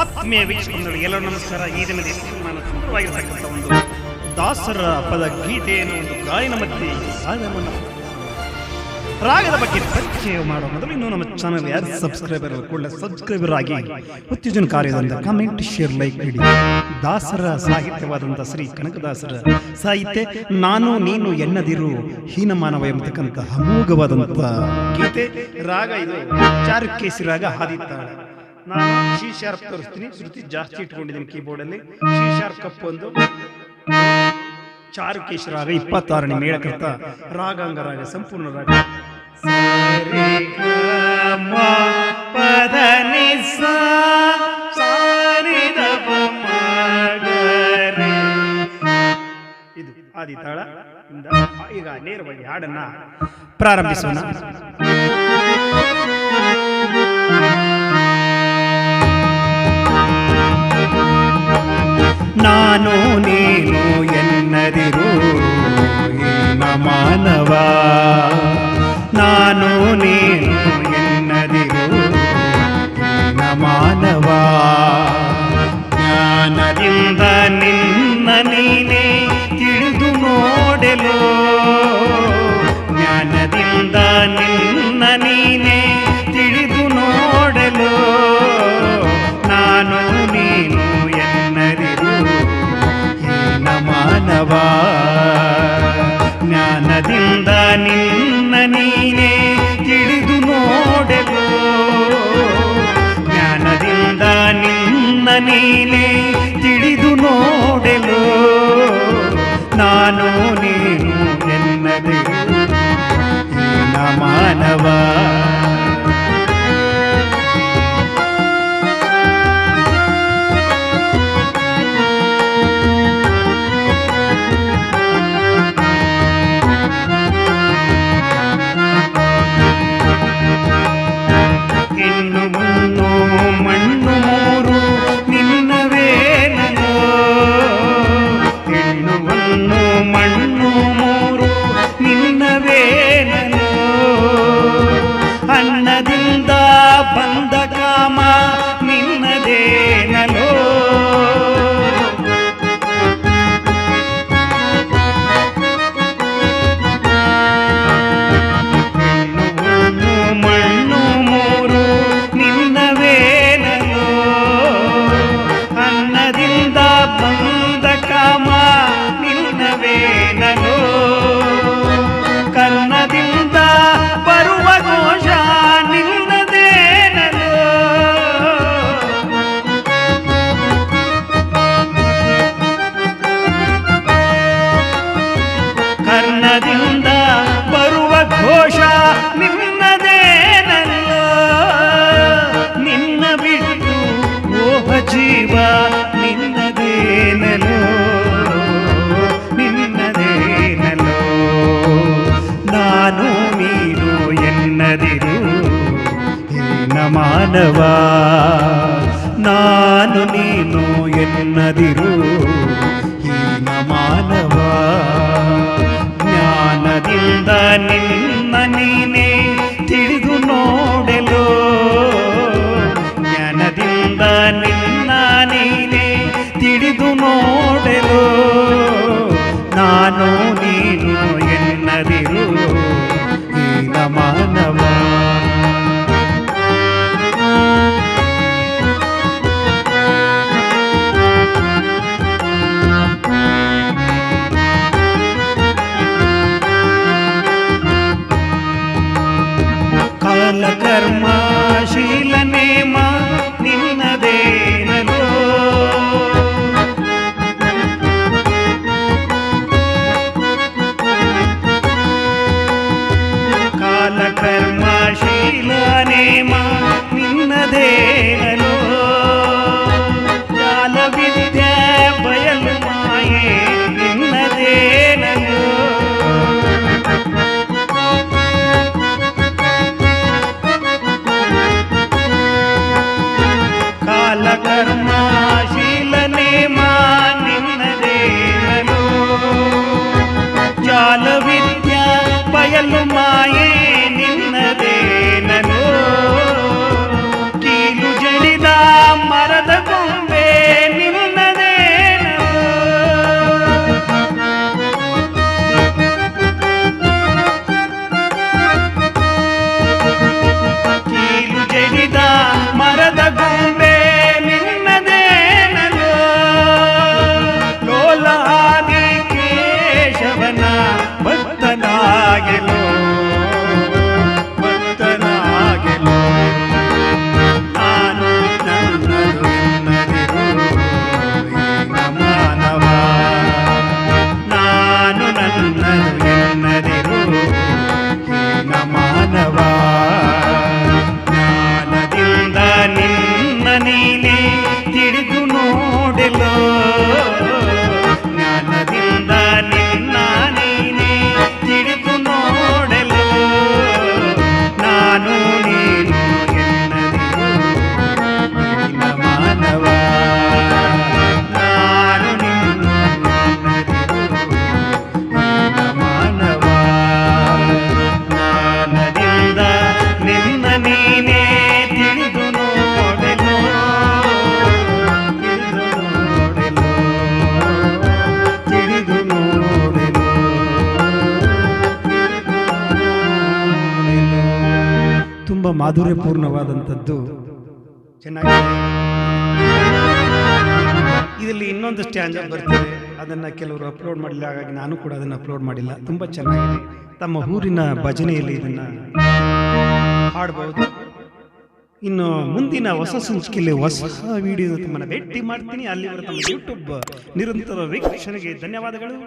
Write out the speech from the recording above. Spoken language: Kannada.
ಆತ್ಮೀಯ ವೀಕ್ಷಕರು, ಎಲ್ಲರೂ ನಮಸ್ಕಾರ. ಈ ದಿನದ ಸುಂದರವಾಗಿರತಕ್ಕಂಥ ಒಂದು ದಾಸರ ಪದ ಗೀತೆಯನ್ನು ಒಂದು ಗಾಯನ ಮಧ್ಯೆ ಸಾಧನವನ್ನು ರಾಗದ ಬಗ್ಗೆ ಪರಿಚಯ ಮಾಡುವ ಮೊದಲು ಇನ್ನೂ ನಮ್ಮ ಚಾನಲ್ ಯಾರು ಸಬ್ಸ್ಕ್ರೈಬರ್ ಕೂಡಲೇ ಸಬ್ಸ್ಕ್ರೈಬರ್ ಆಗಿ ಉತ್ತೇಜನ ಕಾರ್ಯದಿಂದ ಕಮೆಂಟ್ ಶೇರ್ ಲೈಕ್ ನೀಡಿ. ದಾಸರ ಸಾಹಿತ್ಯವಾದಂಥ ಶ್ರೀ ಕನಕದಾಸರ ಸಾಹಿತ್ಯ, ನಾನು, ನೀನು ಎನ್ನದಿರು ಹೀನಮಾನವ ಎಂಬತಕ್ಕಂಥ ಅಮೋಘವಾದಂಥ ಗೀತೆ. ರಾಗ ಇದು ಚಾರುಕೇಸಿ ರಾಗ ಹಾದಿತ್ತಾಳೆ. ನಾನು ಶಿ ಶಾರ್ಪ್ ತೋರಿಸ್ತೀನಿ. ಶ್ರುತಿ ಜಾಸ್ತಿ ಇಟ್ಕೊಂಡಿದ್ದೀನಿ ಕೀಬೋರ್ಡಲ್ಲಿ ಶಿ ಶಾರ್ಪ್ ಕಪ್ ಒಂದು. ಚಾರುಕೇಶ ರಾಗ ಇಪ್ಪತ್ತಾರನೇ ಮೇಳಕೃತ ರಾಗಾಂಗ ರಾಗ ಸಂಪೂರ್ಣ ರಾಗ. ಇದು ಆದಿತಾಳ ಇಂದ ಈಗ ನೇರವಾಗಿ ಹಾಡನ್ನ ಪ್ರಾರಂಭಿಸೋಣ. ನಾನು Thank you. ಎನ್ನದಿರು ಹೀನ ಮಾನವ ನಾನು ನೀನು ಎನ್ನದಿರು ಹೀನ ಮಾನವ ಜ್ಞಾನದಿಂದ ನಿನ್ನ ನೀನೇ நாயகனாகிலும் ತುಂಬ ಮಾಧುರ್ಯಪೂರ್ಣವಾದಂಥದ್ದು. ಚೆನ್ನಾಗಿದೆ. ಇದರಲ್ಲಿ ಇನ್ನೊಂದು ಸ್ಟ್ಯಾಂಡ್ ಬರ್ತದೆ. ಅದನ್ನು ಕೆಲವರು ಅಪ್ಲೋಡ್ ಮಾಡಿಲ್ಲ. ಹಾಗಾಗಿ ನಾನು ಕೂಡ ಅದನ್ನು ಅಪ್ಲೋಡ್ ಮಾಡಿಲ್ಲ. ತುಂಬ ಚೆನ್ನಾಗಿದೆ. ತಮ್ಮ ಊರಿನ ಭಜನೆಯಲ್ಲಿ ಇದನ್ನು ಹಾಡಬಹುದು ಇನ್ನು ಮುಂದಿನ ಹೊಸ ಸಂಚಿಕೆಯಲ್ಲಿ ಹೊಸ ವಿಡಿಯೋ ತಮ್ಮನ್ನು ಭೇಟಿ ಮಾಡ್ತೀನಿ. ಅಲ್ಲಿವರೆಗೆ ತಮ್ಮ ಯೂಟ್ಯೂಬ್ ನಿರಂತರ ವೀಕ್ಷಣೆಗೆ ಧನ್ಯವಾದಗಳು.